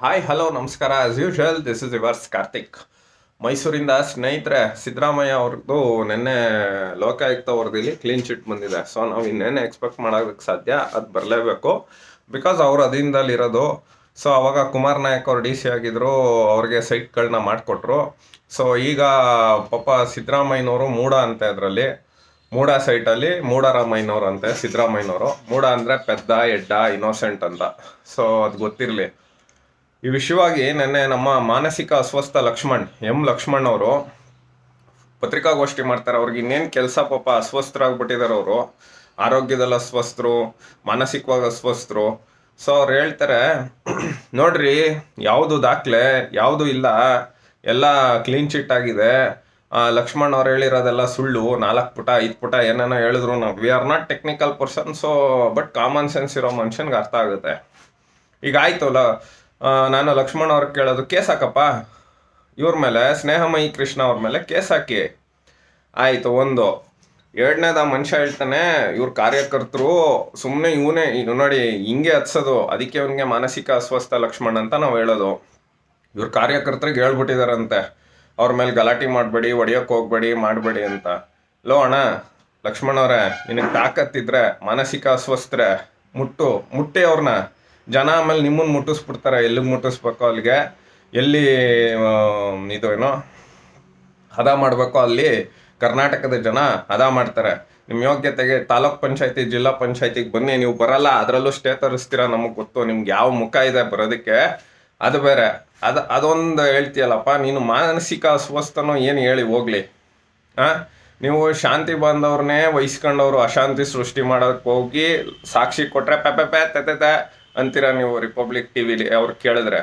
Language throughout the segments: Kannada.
ಹಾಯ್ ಹಲೋ ನಮಸ್ಕಾರ. As usual this is yours Karthik ಮೈಸೂರಿಂದ ಸ್ನೇಹಿತರೆ, ಸಿದ್ದರಾಮಯ್ಯ ಅವ್ರದ್ದು ನಿನ್ನೆ ಲೋಕಾಯುಕ್ತ ವರದಿಲಿ ಕ್ಲೀನ್ ಚಿಟ್ ಬಂದಿದೆ. ಸೊ ನಾವು ಇನ್ನೇನು ಎಕ್ಸ್ಪೆಕ್ಟ್ ಮಾಡೋದಕ್ಕೆ ಸಾಧ್ಯ? ಅದು ಬರಲೇಬೇಕು. ಬಿಕಾಸ್ ಅವ್ರು ಅಧೀನದಲ್ಲಿರೋದು. ಸೊ ಅವಾಗ ಕುಮಾರ್ ನಾಯಕ್ ಅವರು ಡಿ ಸಿ ಆಗಿದ್ದರು ಅವ್ರಿಗೆ ಸೈಟ್ಗಳನ್ನ ಮಾಡಿಕೊಟ್ರು. ಸೊ ಈಗ ಪಾಪ ಸಿದ್ದರಾಮಯ್ಯನವರು ಮೂಡ ಅಂತ ಅದರಲ್ಲಿ. ಮೂಡ ಸೈಟಲ್ಲಿ ಮೂಡರಾಮಯ್ಯನವ್ರು ಅಂತೆ, ಸಿದ್ದರಾಮಯ್ಯನವರು. ಮೂಡ ಅಂದರೆ ಪೆದ್ದ, ಎಡ್ಡ ಇನ್ನೋಸೆಂಟ್ ಅಂತ. ಸೊ ಅದು ಗೊತ್ತಿರಲಿ. ಈ ವಿಷಯವಾಗಿ ನಿನ್ನೆ ನಮ್ಮ ಮಾನಸಿಕ ಅಸ್ವಸ್ಥ ಲಕ್ಷ್ಮಣ್ ಎಂ ಲಕ್ಷ್ಮಣ್ ಅವರು ಪತ್ರಿಕಾಗೋಷ್ಠಿ ಮಾಡ್ತಾರೆ. ಅವ್ರಿಗೆ ಇನ್ನೇನು ಕೆಲಸ ಪಾಪ ಅಸ್ವಸ್ಥರಾಗ್ಬಿಟ್ಟಿದ್ದಾರೆ ಅವರು. ಆರೋಗ್ಯದಲ್ಲಿ ಅಸ್ವಸ್ಥರು ಮಾನಸಿಕವಾಗಿ ಅಸ್ವಸ್ಥರು. ಸೊ ಅವ್ರು ಹೇಳ್ತಾರೆ ನೋಡ್ರಿ ಯಾವುದು ದಾಖಲೆ ಯಾವುದು ಇಲ್ಲ ಎಲ್ಲ ಕ್ಲೀನ್ ಚಿಟ್ ಆಗಿದೆ. ಲಕ್ಷ್ಮಣ್ ಅವ್ರು ಹೇಳಿರೋದೆಲ್ಲ ಸುಳ್ಳು ನಾಲ್ಕು ಪುಟ ಐದು ಪುಟ ಏನೇನೋ ಹೇಳಿದ್ರು ನಾವು. We are not technical person so but common sense ಇರೋ ಮನುಷ್ಯನಿಗೆ ಅರ್ಥ ಆಗುತ್ತೆ. ಈಗ ಆಯ್ತು ಲ ಆ, ನಾನು ಲಕ್ಷ್ಮಣ್ ಅವ್ರಿಗೆ ಕೇಳೋದು, ಕೇಸ್ ಹಾಕಪ್ಪ. ಇವ್ರ ಮೇಲೆ, ಸ್ನೇಹಮಯಿ ಕೃಷ್ಣ ಅವ್ರ ಮೇಲೆ ಕೇಸ್ ಹಾಕಿ. ಆಯಿತು, ಒಂದು. ಎರಡನೇದ ಮನುಷ್ಯ ಹೇಳ್ತಾನೆ, ಇವ್ರ ಕಾರ್ಯಕರ್ತರು ಸುಮ್ಮನೆ ಇವನೇ ನೋಡಿ, ಹಿಂಗೆ ಹತ್ಸೋದು. ಅದಕ್ಕೆ ಅವನಿಗೆ ಮಾನಸಿಕ ಅಸ್ವಸ್ಥ ಲಕ್ಷ್ಮಣ್ ಅಂತ ನಾವು ಹೇಳೋದು. ಇವ್ರ ಕಾರ್ಯಕರ್ತರಿಗೆ ಹೇಳ್ಬಿಟ್ಟಿದಾರಂತೆ. ಅವ್ರ ಮೇಲೆ ಗಲಾಟೆ ಮಾಡಬೇಡಿ ಒಡೆಯೋಕೆ ಹೋಗ್ಬೇಡಿ, ಮಾಡಬೇಡಿ ಅಂತ. ಲೋ ಅಣ್ಣ, ಲಕ್ಷ್ಮಣ್ ಅವರೇ, ನಿನಗೆ ತಾಕತ್ತಿದ್ರೆ ಮಾನಸಿಕ ಅಸ್ವಸ್ಥರೆ, ಮುಟ್ಟು, ಮುಟ್ಟಿ ಅವ್ರನ್ನ ಜನ ಆಮೇಲೆ ನಿಮ್ಮನ್ನು ಮುಟ್ಟಿಸ್ಬಿಡ್ತಾರೆ, ಎಲ್ಲಿಗೆ ಮುಟ್ಟಿಸ್ಬೇಕು ಅಲ್ಲಿಗೆ. ಎಲ್ಲಿ ಇದು ಏನೋ, ಹದ ಮಾಡಬೇಕು ಅಲ್ಲಿ ಕರ್ನಾಟಕದ ಜನ ಹದ ಮಾಡ್ತಾರೆ. ನಿಮ್ಮ ಯೋಗ್ಯತೆಗೆ ತಾಲೂಕ್ ಪಂಚಾಯತಿ, ಜಿಲ್ಲಾ ಪಂಚಾಯತಿಗೆ ಬನ್ನಿ, ನೀವು ಬರಲ್ಲ, ಅದರಲ್ಲೂ ಸ್ಟೇ ತರಿಸ್ತೀರಾ ನಮಗೆ ಗೊತ್ತು, ನಿಮ್ಗೆ ಯಾವ ಮುಖ ಇದೆ ಬರೋದಕ್ಕೆ. ಅದು ಬೇರೆ, ಅದು, ಅದೊಂದು ಹೇಳ್ತೀಯಲ್ಲಪ್ಪ, ನೀನು ಮಾನಸಿಕ ಅಸ್ವಸ್ಥನೋ ಏನು ಹೇಳಿ ಹೋಗ್ಲಿ. ಹಾಂ ನೀವು ಶಾಂತಿ ಬಂದವ್ರನ್ನೇ ವಹಿಸ್ಕೊಂಡವ್ರು ಅಶಾಂತಿ ಸೃಷ್ಟಿ ಮಾಡೋಕ್ಕೆ ಹೋಗಿ ಸಾಕ್ಷಿ ಕೊಟ್ಟರೆ ಪೆ ಪೆ ಪೆ, ತೆ ತೆ ತೆ ಅಂತೀರ ನೀವು ರಿಪಬ್ಲಿಕ್ ಟಿ ವಿಲಿ ಅವ್ರು ಕೇಳಿದ್ರೆ?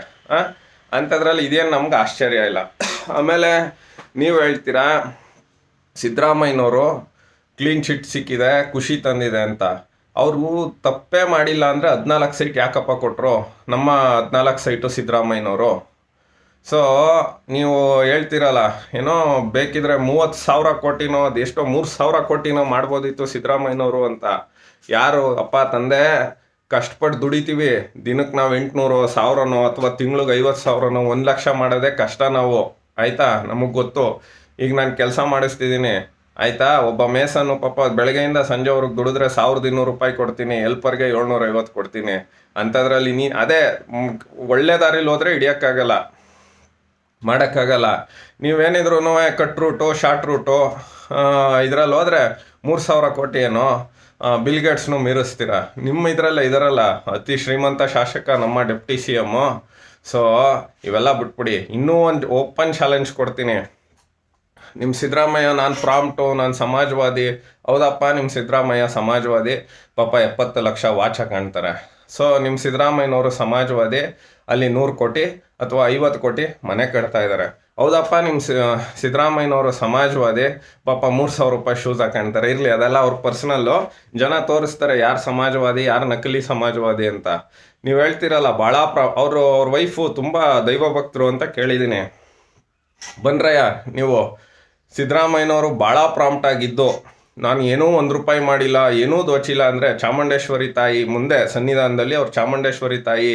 ಅಂಥದ್ರಲ್ಲಿ ಇದೇನು ನಮ್ಗೆ ಆಶ್ಚರ್ಯ ಇಲ್ಲ. ಆಮೇಲೆ ನೀವು ಹೇಳ್ತೀರಾ, ಸಿದ್ದರಾಮಯ್ಯನವರು ಕ್ಲೀನ್ ಚಿಟ್ ಸಿಕ್ಕಿದೆ, ಖುಷಿ ತಂದಿದೆ ಅಂತ. ಅವರು ತಪ್ಪೇ ಮಾಡಿಲ್ಲ ಅಂದರೆ ಹದಿನಾಲ್ಕು ಸೈಟ್ ಯಾಕಪ್ಪ ಕೊಟ್ಟರು ನಮ್ಮ ಹದಿನಾಲ್ಕು ಸೈಟು ಸಿದ್ದರಾಮಯ್ಯನವರು. ಸೊ ನೀವು ಹೇಳ್ತೀರಲ್ಲ, ಏನೋ ಬೇಕಿದ್ರೆ ಮೂವತ್ತು ಸಾವಿರ ಕೋಟಿನೋ, ಅದೆಷ್ಟೋ ಮೂರು ಸಾವಿರ ಕೋಟಿನೋ ಮಾಡ್ಬೋದಿತ್ತು ಸಿದ್ದರಾಮಯ್ಯನವರು ಅಂತ. ಯಾರು, ಅಪ್ಪ, ತಂದೆ ಕಷ್ಟಪಟ್ಟು ದುಡಿತೀವಿ. ದಿನಕ್ಕೆ ನಾವು ಎಂಟುನೂರು ಸಾವಿರನೋ ಅಥವಾ ತಿಂಗ್ಳಿಗೆ ಐವತ್ತು ಸಾವಿರನೋ ಒಂದು ಲಕ್ಷ ಮಾಡೋದೇ ಕಷ್ಟ ನಾವು. ಆಯಿತಾ? ನಮಗೆ ಗೊತ್ತು. ಈಗ ನಾನು ಕೆಲಸ ಮಾಡಿಸ್ತಿದ್ದೀನಿ ಆಯಿತಾ? ಒಬ್ಬ ಮೇಸನ್ನು ಪಾಪ ಬೆಳಗ್ಗೆಯಿಂದ ಸಂಜೆವರೆಗೆ ದುಡಿದ್ರೆ ಸಾವಿರದ ಇನ್ನೂರು ರೂಪಾಯಿ ಕೊಡ್ತೀನಿ. ಎಲ್ಪರ್ಗೆ ಏಳ್ನೂರ ಐವತ್ತು ಕೊಡ್ತೀನಿ. ಅಂಥದ್ರಲ್ಲಿ ನೀ, ಅದೇ ಒಳ್ಳೆ ದಾರಿಲಿ ಹೋದರೆ ಹಿಡಿಯೋಕ್ಕಾಗಲ್ಲ. ಮಾಡೋಕ್ಕಾಗಲ್ಲ. ನೀವೇನಿದ್ರು ಕಟ್ ರೂಟು, ಶಾರ್ಟ್ ರೂಟು ಇದರಲ್ಲಿ ಹೋದರೆ ಮೂರು ಸಾವಿರ ಕೋಟಿ ಏನೋ. ಬಿಲ್ ಗೇಟ್ಸ್ನು ಮೀರಿಸ್ತೀರಾ? ನಿಮ್ಮ ಇದರಲ್ಲ ಇದರಲ್ಲ, ಅತಿ ಶ್ರೀಮಂತ ಶಾಸಕ ನಮ್ಮ ಡೆಪ್ಟಿ ಸಿ ಎಮ್ಮು ಸೊ ಇವೆಲ್ಲ ಬಿಟ್ಬಿಡಿ. ಇನ್ನೂ ಒಂದು ಓಪನ್ ಚಾಲೆಂಜ್ ಕೊಡ್ತೀನಿ. ನಿಮ್ಮ ಸಿದ್ದರಾಮಯ್ಯ, ನಾನು ಪ್ರಾಂಪ್ಟು ನಾನು ಸಮಾಜವಾದಿ. ಹೌದಪ್ಪ ನಿಮ್ಮ ಸಿದ್ದರಾಮಯ್ಯ ಸಮಾಜವಾದಿ. ಪಾಪ ಎಪ್ಪತ್ತು ಲಕ್ಷ ವಾಚ ಕಾಣ್ತಾರೆ ಸೊ ನಿಮ್ಮ ಸಿದ್ದರಾಮಯ್ಯನವರು ಸಮಾಜವಾದಿ. ಅಲ್ಲಿ ನೂರು ಕೋಟಿ ಅಥವಾ ಐವತ್ತು ಕೋಟಿ ಮನೆ ಕಟ್ತಾ ಇದ್ದಾರೆ. ಹೌದಪ್ಪ ನಿಮ್ಮ ಸಿದ್ದರಾಮಯ್ಯನವರು ಸಮಾಜವಾದಿ. ಪಾಪ ಮೂರು ಸಾವಿರ ರೂಪಾಯಿ ಶೂಸ್ ಹಾಕೊಂತಾರೆ. ಇರಲಿ, ಅದೆಲ್ಲ ಅವ್ರ ಪರ್ಸ್ನಲ್ಲು ಜನ ತೋರಿಸ್ತಾರೆ, ಯಾರು ಸಮಾಜವಾದಿ, ಯಾರು ನಕಲಿ ಸಮಾಜವಾದಿ ಅಂತ. ನೀವು ಹೇಳ್ತಿರಲ್ಲ ಭಾಳ ಪ್ರ, ಅವರು, ಅವ್ರ ವೈಫು ತುಂಬ ದೈವಭಕ್ತರು ಅಂತ ಕೇಳಿದ್ದೀನಿ ಬನ್ರಯ್ಯ ನೀವು ಸಿದ್ದರಾಮಯ್ಯನವರು ಭಾಳ ಪ್ರಾಂಪ್ಟ್ ಆಗಿದ್ದು. ನಾನು ಏನೂ ಒಂದು ರೂಪಾಯಿ ಮಾಡಿಲ್ಲ, ಏನೂ ದೋಚಿಲ್ಲ ಅಂದರೆ ಚಾಮುಂಡೇಶ್ವರಿ ತಾಯಿ ಮುಂದೆ ಸನ್ನಿಧಾನದಲ್ಲಿ ಅವ್ರು ಚಾಮುಂಡೇಶ್ವರಿ ತಾಯಿ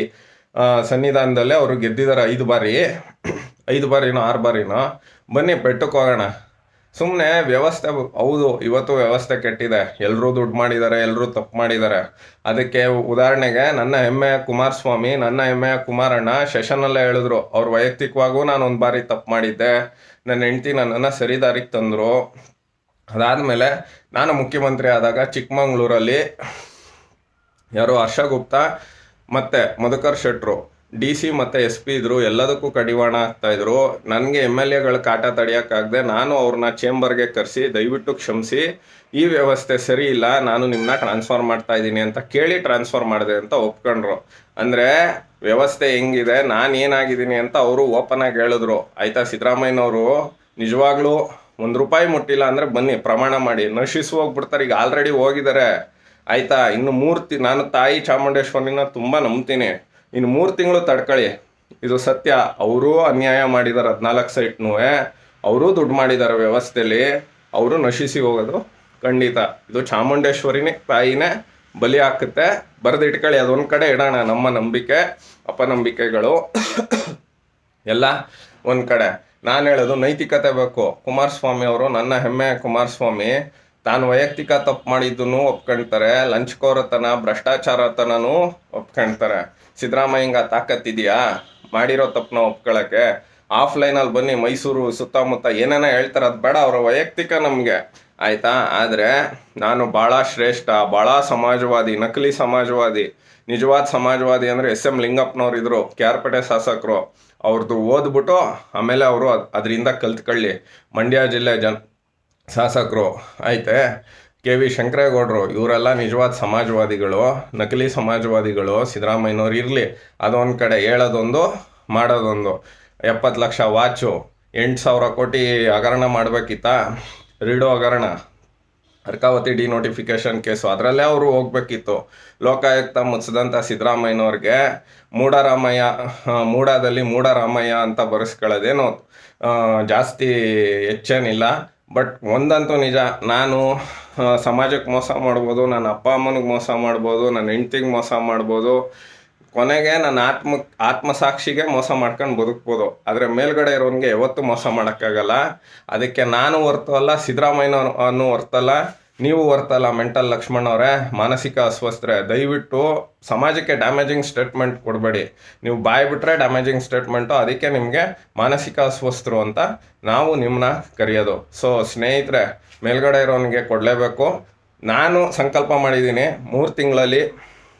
ಸನ್ನಿಧಾನದಲ್ಲೇ ಅವರು ಗೆದ್ದಿದ್ದಾರೆ ಐದು ಬಾರಿ. ಐದು ಬಾರಿನೋ ಆರು ಬಾರಿನೋ, ಬನ್ನಿ ಬೆಟ್ಟಕ್ಕೆ ಹೋಗೋಣ. ಸುಮ್ಮನೆ ವ್ಯವಸ್ಥೆ ಹೌದು, ಇವತ್ತು ವ್ಯವಸ್ಥೆ ಕೆಟ್ಟಿದೆ. ಎಲ್ಲರೂ ದುಡ್ಡು ಮಾಡಿದ್ದಾರೆ ಎಲ್ಲರೂ ತಪ್ಪು ಮಾಡಿದ್ದಾರೆ ಅದಕ್ಕೆ ಉದಾಹರಣೆಗೆ ನನ್ನ ಹೆಮ್ಮೆಯ ಕುಮಾರಸ್ವಾಮಿ, ನನ್ನ ಹೆಮ್ಮೆಯ ಕುಮಾರಣ್ಣ ಸೆಷನಲ್ಲೇ ಹೇಳಿದ್ರು. ಅವ್ರು ವೈಯಕ್ತಿಕವಾಗೂ ನಾನು ಒಂದು ಬಾರಿ ತಪ್ಪು ಮಾಡಿದ್ದೆ. ನನ್ನ ಹೆಂಡ್ತಿ ನನ್ನನ್ನು ಸರಿದಾರಿಗೆ ತಂದರು. ಅದಾದಮೇಲೆ ನಾನು ಮುಖ್ಯಮಂತ್ರಿ ಆದಾಗ ಚಿಕ್ಕಮಂಗ್ಳೂರಲ್ಲಿ ಯಾರು ಹರ್ಷ ಗುಪ್ತಾ ಮತ್ತು ಮಧುಕರ್ ಶೆಟ್ರು ಡಿ ಸಿ ಮತ್ತು ಎಸ್ ಪಿ ಇದ್ದರು ಎಲ್ಲದಕ್ಕೂ ಕಡಿವಾಣ ಆಗ್ತಾ ಇದ್ರು. ನನಗೆ ಎಂ ಎಲ್ ಎಗಳ ಕಾಟ ತಡೆಯೋಕ್ಕಾಗದೆ ನಾನು ಅವ್ರನ್ನ ಚೇಂಬರ್ಗೆ ಕರೆಸಿ ದಯವಿಟ್ಟು ಕ್ಷಮಿಸಿ, ಈ ವ್ಯವಸ್ಥೆ ಸರಿ ಇಲ್ಲ, ನಾನು ನಿಮ್ಮನ್ನ ಟ್ರಾನ್ಸ್ಫರ್ ಮಾಡ್ತಾ ಇದ್ದೀನಿ ಅಂತ ಕೇಳಿ ಟ್ರಾನ್ಸ್ಫರ್ ಮಾಡಿದೆ ಅಂತ ಒಪ್ಕೊಂಡ್ರು. ಅಂದರೆ ವ್ಯವಸ್ಥೆ ಹೆಂಗಿದೆ, ನಾನು ಏನಾಗಿದ್ದೀನಿ ಅಂತ ಅವರು ಓಪನ್ ಆಗಿ ಹೇಳಿದ್ರು. ಆಯಿತಾ ಸಿದ್ದರಾಮಯ್ಯನವರು, ನಿಜವಾಗ್ಲೂ ಒಂದು ರೂಪಾಯಿ ಮುಟ್ಟಿಲ್ಲ ಅಂದರೆ ಬನ್ನಿ, ಪ್ರಮಾಣ ಮಾಡಿ. ನಶಿಸಿ ಹೋಗ್ಬಿಡ್ತಾರೆ, ಈಗ ಆಲ್ರೆಡಿ ಹೋಗಿದ್ದಾರೆ. ಆಯಿತಾ, ಇನ್ನು ಮೂರ್ತಿ, ನಾನು ತಾಯಿ ಚಾಮುಂಡೇಶ್ವರಿನ ತುಂಬ ನಂಬ್ತೀನಿ. ಇನ್ನು ಮೂರು ತಿಂಗಳು ತಡ್ಕೊಳ್ಳಿ ಇದು ಸತ್ಯ. ಅವರೂ ಅನ್ಯಾಯ ಮಾಡಿದ್ದಾರೆ ಹದಿನಾಲ್ಕು ಸೈಟ್ನೂ ಅವರೂ ದುಡ್ಡು ಮಾಡಿದ್ದಾರೆ ವ್ಯವಸ್ಥೆಯಲ್ಲಿ ಅವರು ನಶಿಸಿ ಹೋಗೋದು ಖಂಡಿತ. ಇದು ಚಾಮುಂಡೇಶ್ವರಿನೇ ತಾಯಿನೇ ಬಲಿ ಹಾಕುತ್ತೆ. ಬರೆದಿಟ್ಕೊಳ್ಳಿ ಅದೊಂದು ಕಡೆ ಇಡೋಣ ನಮ್ಮ ನಂಬಿಕೆ ಅಪನಂಬಿಕೆಗಳು ಎಲ್ಲ ಒಂದು ಕಡೆ. ನಾನು ಹೇಳೋದು ನೈತಿಕತೆ ಬೇಕು. ಕುಮಾರಸ್ವಾಮಿ ಅವರು ನನ್ನ ಹೆಮ್ಮೆ ಕುಮಾರಸ್ವಾಮಿ. ತಾನು ವೈಯಕ್ತಿಕ ತಪ್ಪು ಮಾಡಿದ್ದನ್ನು ಒಪ್ಕೊಳ್ತಾರೆ ಲಂಚಕೋರತನ ಭ್ರಷ್ಟಾಚಾರತನೂ ಒಪ್ಕೊಳ್ತಾರೆ ಸಿದ್ದರಾಮಯ್ಯಂಗ ತಾಕತ್ತಿದೆಯಾ? ಮಾಡಿರೋ ತಪ್ಪನ್ನ ಒಪ್ಕೊಳ್ಳೋಕ್ಕೆ ಆಫ್ಲೈನಲ್ಲಿ ಬನ್ನಿ, ಮೈಸೂರು ಸುತ್ತಮುತ್ತ. ಏನೇನ ಹೇಳ್ತಾರೆ, ಅದು ಬೇಡ ಅವರ ವೈಯಕ್ತಿಕ ನಮಗೆ. ಆಯಿತಾ? ಆದರೆ ನಾನು ಭಾಳ ಶ್ರೇಷ್ಠ ಭಾಳ ಸಮಾಜವಾದಿ, ನಕಲಿ ಸಮಾಜವಾದಿ, ನಿಜವಾದ ಸಮಾಜವಾದಿ ಅಂದರೆ ಎಸ್ ಎಂ ಲಿಂಗಪ್ಪನವ್ರು ಇದ್ರು ಕೆ ಆರ್ ಶಾಸಕರು. ಅವ್ರದ್ದು ಓದ್ಬಿಟ್ಟು ಆಮೇಲೆ ಅವರು ಅದರಿಂದ ಕಲ್ತ್ಕೊಳ್ಳಿ. ಮಂಡ್ಯ ಜಿಲ್ಲೆ ಜನ ಶಾಸಕರು. ಐತೆ ಕೆ ವಿ ಶಂಕರೇಗೌಡರು, ಇವರೆಲ್ಲ ನಿಜವಾದ ಸಮಾಜವಾದಿಗಳು, ನಕಲಿ ಸಮಾಜವಾದಿಗಳು, ಸಿದ್ದರಾಮಯ್ಯನವ್ರು ಇರಲಿ. ಅದೊಂದು ಕಡೆ ಹೇಳೋದೊಂದು, ಮಾಡೋದೊಂದು. ಎಪ್ಪತ್ತು ಲಕ್ಷ ವಾಚು, ಎಂಟು ಸಾವಿರ ಕೋಟಿ ಹಗರಣ ಮಾಡಬೇಕಿತ್ತಾ? ರೀಡೋ ಹಗರಣ. ಅರ್ಕಾವತಿ ಡಿ ನೋಟಿಫಿಕೇಶನ್ ಕೇಸು, ಅದರಲ್ಲೇ ಅವರು ಹೋಗ್ಬೇಕಿತ್ತು. ಲೋಕಾಯುಕ್ತ ಮುಚ್ಚಿದಂಥ ಸಿದ್ದರಾಮಯ್ಯನವ್ರಿಗೆ, ಮೂಡರಾಮಯ್ಯ ಮೂಡಾದಲ್ಲಿ ಮೂಡರಾಮಯ್ಯ ಅಂತ ಬರೆಸ್ಕೊಳ್ಳೋದೇನು ಜಾಸ್ತಿ ಹೆಚ್ಚೇನಿಲ್ಲ ಬಟ್ ಒಂದಂತೂ ನಿಜ, ನಾನು ಸಮಾಜಕ್ಕೆ ಮೋಸ ಮಾಡ್ಬೋದು, ನನ್ನ ಅಪ್ಪ ಅಮ್ಮನಿಗೆ ಮೋಸ ಮಾಡ್ಬೋದು, ನನ್ನ ಹೆಂಡ್ತಿಗೆ ಮೋಸ ಮಾಡ್ಬೋದು. ಕೊನೆಗೆ ನನ್ನ ಆತ್ಮ, ಆತ್ಮಸಾಕ್ಷಿಗೆ ಮೋಸ ಮಾಡ್ಕೊಂಡು ಬದುಕ್ಬೋದು. ಆದರೆ ಮೇಲ್ಗಡೆ ಇರೋನಿಗೆ ಯಾವತ್ತೂ ಮೋಸ ಮಾಡೋಕ್ಕಾಗಲ್ಲ. ಅದಕ್ಕೆ ನಾನು ಹೊರ್ತು ಅಲ್ಲ ಅನ್ನೋ ಹೊರ್ತಲ್ಲ. ನೀವು ವರ್ತಲ್ಲ ಮೆಂಟಲ್ ಲಕ್ಷ್ಮಣ್ ಅವರೇ, ಮಾನಸಿಕ ಅಸ್ವಸ್ಥರೆ, ದಯವಿಟ್ಟು ಸಮಾಜಕ್ಕೆ ಡ್ಯಾಮೇಜಿಂಗ್ ಸ್ಟೇಟ್ಮೆಂಟ್ ಕೊಡಬೇಡಿ. ನೀವು ಬಾಯಿ ಬಿಟ್ಟರೆ ಡ್ಯಾಮೇಜಿಂಗ್ ಸ್ಟೇಟ್ಮೆಂಟು ಅದಕ್ಕೆ ನಿಮಗೆ ಮಾನಸಿಕ ಅಸ್ವಸ್ಥರು ಅಂತ ನಾವು ನಿಮ್ಮನ್ನ ಕರೆಯೋದು. ಸೊ ಸ್ನೇಹಿತರೆ, ಮೇಲ್ಗಡೆ ಇರೋನಿಗೆ ಕೊಡಲೇಬೇಕು. ನಾನು ಸಂಕಲ್ಪ ಮಾಡಿದ್ದೀನಿ, ಮೂರು ತಿಂಗಳಲ್ಲಿ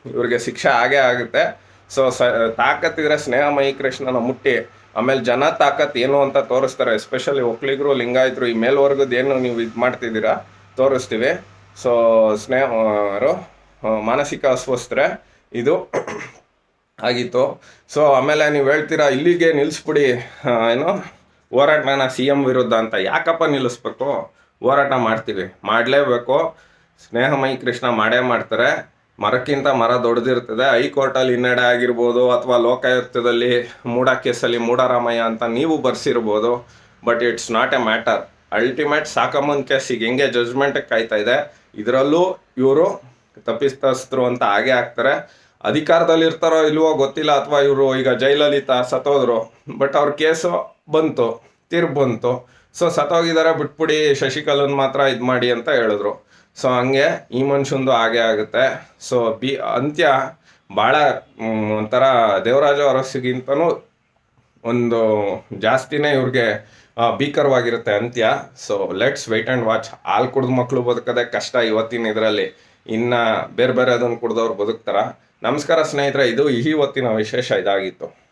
ಇವರಿಗೆ ಶಿಕ್ಷೆ ಆಗೇ ಆಗುತ್ತೆ. ಸೊ ಸ, ತಾಕತ್ತಿದ್ರೆ ಸ್ನೇಹಮಯಿ ಕೃಷ್ಣನ ಮುಟ್ಟಿ. ಆಮೇಲೆ ಜನ ತಾಕತ್ ಏನು ಅಂತ ತೋರಿಸ್ತಾರೆ ಎಸ್ಪೆಷಲಿ ಒಕ್ಕಲಿಗರು ಲಿಂಗಾಯಿತರು, ಈ ಮೇಲ್ವರ್ಗದ ಏನು ನೀವು ಇದು ಮಾಡ್ತಿದ್ದೀರಾ? ತೋರಿಸ್ತೀವಿ. ಸೊ ಸ್ನೇಹ ಯಾರು? ಮಾನಸಿಕ ಅಸ್ವಸ್ಥರೆ, ಇದು ಆಗಿತ್ತು. ಸೊ ಆಮೇಲೆ ನೀವು ಹೇಳ್ತೀರಾ, ಇಲ್ಲಿಗೆ ನಿಲ್ಲಿಸ್ಬಿಡಿ ಏನು? ಹೋರಾಟನ ಸಿ ಎಂ ವಿರುದ್ಧ ಅಂತ. ಯಾಕಪ್ಪ ನಿಲ್ಲಿಸ್ಬೇಕು? ಹೋರಾಟ ಮಾಡ್ತೀವಿ. ಮಾಡಲೇಬೇಕು. ಸ್ನೇಹಮಯಿ ಕೃಷ್ಣ ಮಾಡೇ ಮಾಡ್ತಾರೆ. ಮರಕ್ಕಿಂತ ಮರ ದೊಡ್ಡದಿರ್ತದೆ ಹೈಕೋರ್ಟಲ್ಲಿ ಹಿನ್ನಡೆ ಆಗಿರ್ಬೋದು ಅಥವಾ ಲೋಕಾಯುಕ್ತದಲ್ಲಿ ಮೂಡ ಕೇಸಲ್ಲಿ ಮೂಡರಾಮಯ್ಯ ಅಂತ ನೀವು ಬರ್ಸಿರ್ಬೋದು. But it's not a matter ultimate ಸಾಕಮ್ಮನ case ಈಗ ಹೆಂಗೆ ಜಜ್ಮೆಂಟ್ ಕಾಯ್ತಾ ಇದೆ, ಇದರಲ್ಲೂ ಇವರು ತಪ್ಪಿತಸ್ಥರು ಅಂತ ಹಾಗೆ ಆಗ್ತಾರೆ ಅಧಿಕಾರದಲ್ಲಿ ಇರ್ತಾರೋ ಇಲ್ವೋ ಗೊತ್ತಿಲ್ಲ, ಅಥವಾ ಇವರು ಈಗ ಜೈಲಲಿತ, ಸತ್ತೋದ್ರು. ಬಟ್ ಅವ್ರ ಕೇಸು ಬಂತು, ತೀರ್ಪು ಬಂತು. ಸೊ ಸತ್ತೋಗಿದ್ದಾರೆ, ಬಿಟ್ಬಿಡಿ, ಶಶಿಕಲನ್ ಮಾತ್ರ ಇದು ಮಾಡಿ ಅಂತ ಹೇಳಿದ್ರು. ಸೊ ಹಂಗೆ ಈ ಮನುಷ್ಯಂದು ಹಾಗೆ ಆಗುತ್ತೆ. ಸೊ ಬಿ, ಅಂತ್ಯ ಭಾಳ ಒಂಥರ ದೇವರಾಜ ಅರಸಿಗಿಂತನೂ ಒಂದು ಜಾಸ್ತಿನೇ ಇವ್ರಿಗೆ ಭೀಕರವಾಗಿರುತ್ತೆ ಅಂತ್ಯ. So let's wait and watch ಹಾಲು ಕುಡಿದ ಮಕ್ಕಳು ಬದುಕೋದೇ ಕಷ್ಟ ಇವತ್ತಿನ ಇದರಲ್ಲಿ. ಇನ್ನು ಬೇರೆ ಬೇರೆ ಅದನ್ನು ಕುಡ್ದವ್ರು ಬದುಕ್ತಾರ. ನಮಸ್ಕಾರ ಸ್ನೇಹಿತರೆ, ಇದು ಈ ಹೊತ್ತಿನ ವಿಶೇಷ ಇದಾಗಿತ್ತು.